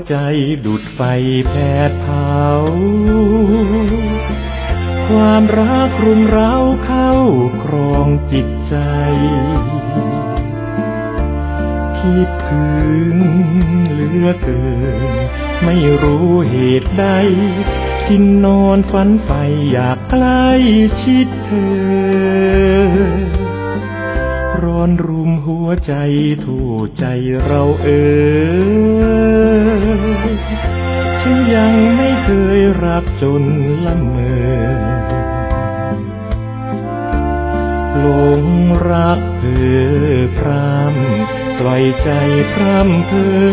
วใจดุดไฟแผดเผา ความรักรุมเร้าเข้าครองจิตใจ คิดถึงเหลือเกิน ไม่รู้เหตุใด กินนอนฝันใฝ่อยากใกล้ชิดเธอร้อนรุมหัวใจทั่ใจเราเอ่ย ยังไม่เคยรักจนละเมอหลงรักเพื่อพรำปล่อยใจพรำเพอ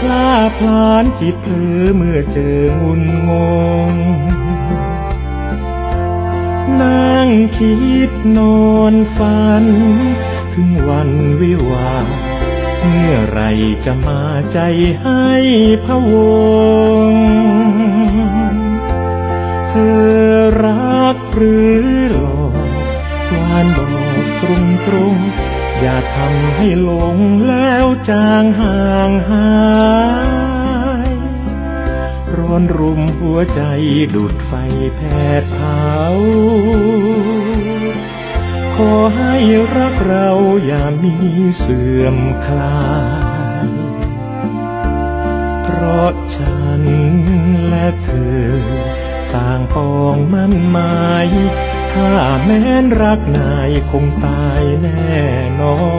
พลาพลานจิตเธอเมื่อเจองุนงง นั่งคิดนอนฝัน ถึงวันวิวา เมื่อไรจะมาใจให้พะวง เธอรักหรือหลอกวานบอกตรงตรงๆอย่าทำให้หลงแล้วจางห่างหายร้อนรุมหัวใจดุดไฟแผดเผาขอให้รักเรา อย่ามีเสื่อมคลาย เพราะฉันและเธอ ต่างปองมั่นหมาย ถ้าแม้นรักนายคงตายแน่นอน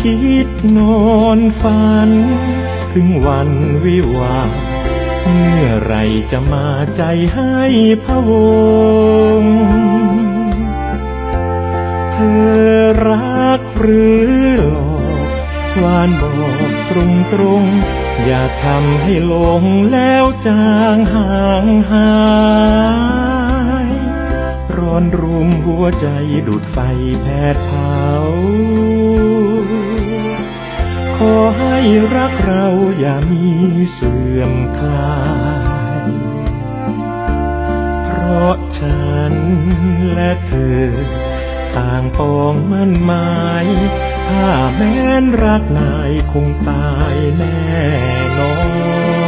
คิดนอนฝัน ถึงวันวิวาห์เมื่อไรจะมาใจให้พะวง เธอรักหรือหลอกวานบอกตรงตรงอย่าทำให้หลงแล้วจางห่างหายร้อนรุมหัวใจดุดไฟแผดเผา อย่ามีเสื่อมคลาย เพราะฉันและเธอ ต่างปองมั่นหมาย ถ้าแม้นรักนายคงตายแน่นอน